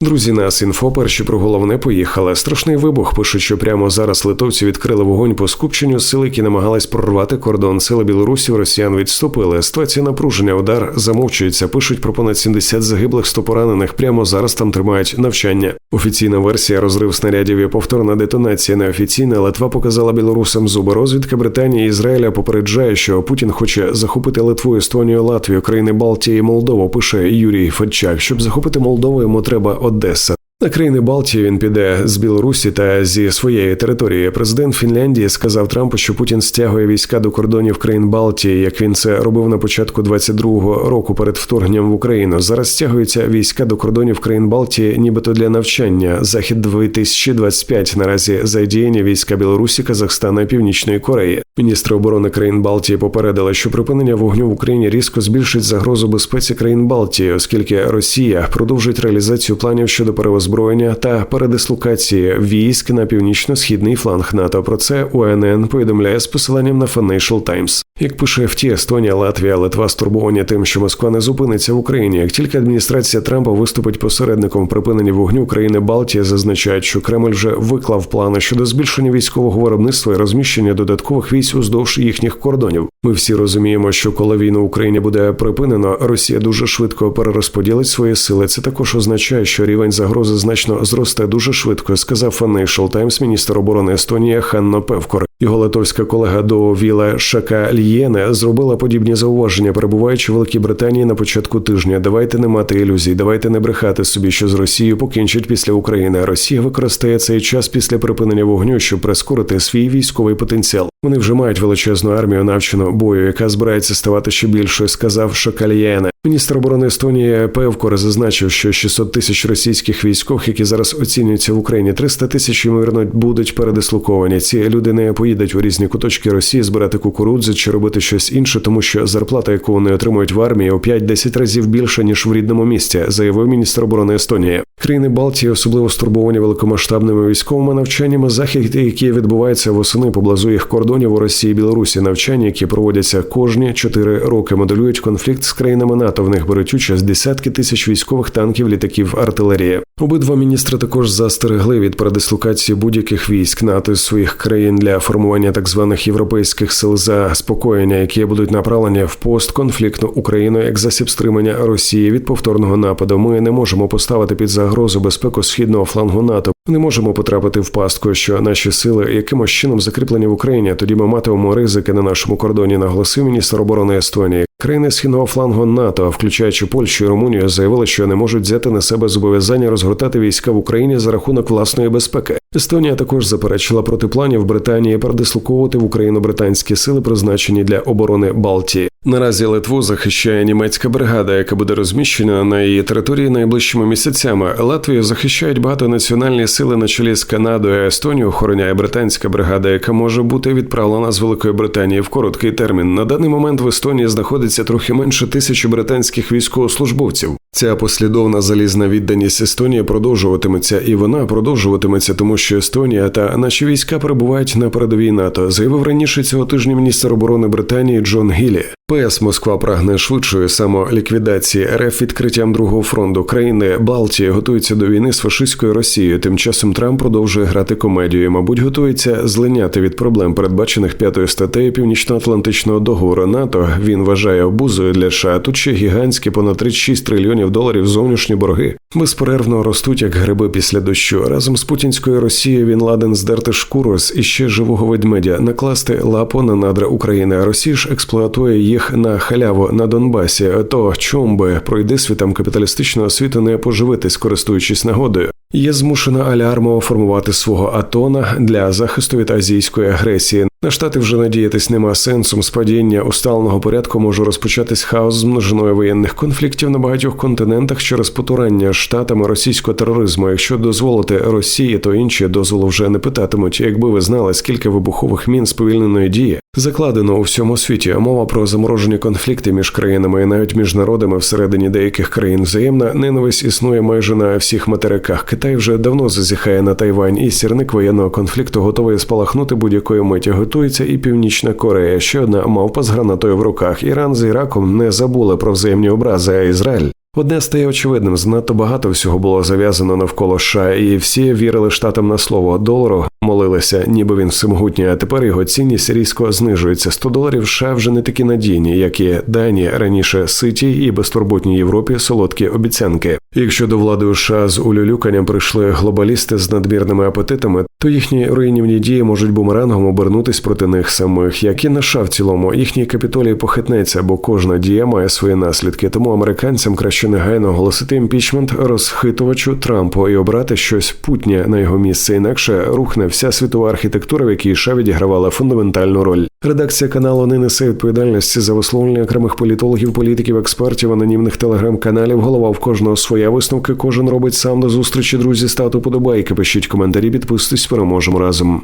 Друзі, нас інфо перші про головне поїхали. Страшний вибух пишуть, що прямо зараз литовці відкрили вогонь по скупченню сил, які намагались прорвати кордон. Сили Білорусі росіян відступили. Ситуація напруження. Удар замовчується. Пишуть про понад 70 загиблих, 100 поранених. Прямо зараз там тримають навчання. Офіційна версія розрив снарядів і повторна детонація. Неофіційна Литва показала білорусам зуби. Розвідка Британії і Ізраїля попереджає, що Путін хоче захопити Литву, Естонію, Латвію, країни Балтії і Молдову. Пише Юрій Федчак. Щоб захопити Молдову, йому треба Одеса. На країни Балтії він піде з Білорусі та зі своєї території. Президент Фінляндії сказав Трампу, що Путін стягує війська до кордонів країн Балтії, як він це робив на початку 22-го року перед вторгненням в Україну. Зараз стягуються війська до кордонів країн Балтії, нібито для навчання. Захід 2025 наразі задіяні війська Білорусі, Казахстана і Північної Кореї. Міністри оборони країн Балтії попередили, що припинення вогню в Україні різко збільшить загрозу безпеці країн Балтії, оскільки Росія продовжить реалізацію планів щодо переозброєння та передислокації військ на північно-східний фланг НАТО. Про це УНН повідомляє з посиланням на Financial Times. Як пише ФТ, Естонія, Латвія, Литва стурбовані тим, що Москва не зупиниться в Україні. Як тільки адміністрація Трампа виступить посередником в припиненні вогню країни Балтії, зазначають, що Кремль вже виклав плани щодо збільшення військового виробництва і розміщення додаткових військ уздовж їхніх кордонів. Ми всі розуміємо, що коли війну в Україні буде припинено, Росія дуже швидко перерозподілить свої сили. Це також означає, що рівень загрози значно зросте дуже швидко. Сказав Financial Times міністр оборони Естонії Ханно Певкор. Його литовська колега до Віла Шака Лієне зробила подібні зауваження, перебуваючи в Великій Британії на початку тижня. Давайте не мати ілюзій, давайте не брехати собі, що з Росією покінчить після України. Росія використає цей час після припинення вогню, щоб прискорити свій військовий потенціал. Вони вже мають величезну армію навчену бою, яка збирається ставати ще більшою, сказав Шакалієне. Міністр оборони Естонії Певкор зазначив, що 600 тисяч російських військових, які зараз оцінюються в Україні, 300 тисяч ймовірно будуть передислоковані. Ці люди не поїдуть у різні куточки Росії збирати кукурудзи чи робити щось інше, тому що зарплата, яку вони отримують в армії, у 5-10 разів більша ніж в рідному місті, заявив міністр оборони Естонії. Країни Балтії особливо стурбовані великомасштабними військовими навчаннями. Захід, які відбуваються восени поблизу їх кордонів у Росії і Білорусі, навчання, які проводяться кожні 4 роки, моделюють конфлікт з країнами НАТО. В них беруть участь десятки тисяч військових танків, літаків, артилерії. Обидва міністри також застерегли від передислокації будь-яких військ НАТО з своїх країн для формування так званих європейських сил заспокоєння, які будуть направлені в постконфліктну Україну як засіб стримання Росії від повторного нападу. Ми не можемо поставити під загрозу безпеку східного флангу НАТО. Не можемо потрапити в пастку, що наші сили якимось чином закріплені в Україні. Тоді ми матимемо ризики на нашому кордоні, наголосив міністр оборони Естонії. Країни східного флангу НАТО, включаючи Польщу і Румунію, заявили, що не можуть взяти на себе зобов'язання розгортати війська в Україні за рахунок власної безпеки. Естонія також заперечила проти планів Британії передислоковувати в Україну британські сили, призначені для оборони Балтії. Наразі Литву захищає німецька бригада, яка буде розміщена на її території найближчими місяцями. Латвію захищають багатонаціональні сили на чолі з Канадою. Естонію охороняє британська бригада, яка може бути відправлена з Великої Британії в короткий термін. На даний момент в Естонії знаходиться трохи менше тисячі британських військовослужбовців. Ця послідовна залізна відданість Естонії продовжуватиметься, і вона продовжуватиметься, тому що Естонія та наші війська перебувають на передовій НАТО. Заявив раніше цього тижня міністр оборони Британії Джон Гілі. ПС Москва прагне швидшої самоліквідації РФ відкриттям другого фронту. Країни Балтії готуються до війни з фашистською Росією. Тим часом Трамп продовжує грати комедію. Мабуть, готується злиняти від проблем, передбачених п'ятою статтею Північно-Атлантичного договору НАТО. Він вважає обузою для США. Тут ще гігантські понад 36 трильйонів доларів зовнішні борги. Безперервно ростуть як гриби після дощу. Разом з путінською Росією він ладен здерти шкуру з іще живого ведмедя, накласти лапу на надра України. Росія ж експлуатує їх на халяву на Донбасі. То чом би пройди світам капіталістичного світу не поживитись, користуючись нагодою. Є змушена Алярмова формувати свого атона для захисту від азійської агресії. На штати вже надіятись нема сенсу. З падіння усталеного порядку може розпочатись хаос з множиною воєнних конфліктів на багатьох континентах через потурання штатами російського тероризму. Якщо дозволити Росії, то інші дозволу вже не питатимуть. Якби ви знали, скільки вибухових мін сповільненої дії закладено у всьому світі. Мова про заморожені конфлікти між країнами і навіть між народами всередині деяких країн. Взаємна ненависть існує майже на всіх материках. Китай вже давно зазіхає на Тайвань, і сірник воєнного конфлікту готовий спалахнути будь-якої миті. Готується і Північна Корея. Ще одна мавпа з гранатою в руках. Іран з Іраком не забули про взаємні образи. А Ізраїль Одне стає очевидним, занадто багато всього було зав'язано навколо США, і всі вірили штатам на слово долару, молилися, ніби він всемогутній, а тепер його цінність різко знижується. 100 доларів США вже не такі надійні, як і дані раніше ситій і безтурботній Європі солодкі обіцянки. Якщо до влади США з улюлюканням прийшли глобалісти з надмірними апетитами, то їхні руйнівні дії можуть бумерангом обернутись проти них самих, як і на США в цілому. Їхній капітолій похитнеться, бо кожна дія має свої наслідки. Тому американцям краще негайно оголосити імпічмент розхитувачу Трампу і обрати щось путнє на його місце. Інакше рухне вся світова архітектура, в якій США відігравала фундаментальну роль. Редакція каналу не несе відповідальності за висловлення окремих політологів, політиків, експертів, анонімних телеграм-каналів. Голова в кожного своя висновки. Кожен робить сам до зустрічі. Друзі, ставте подобайки, пишіть коментарі, підписуйтесь, переможемо разом.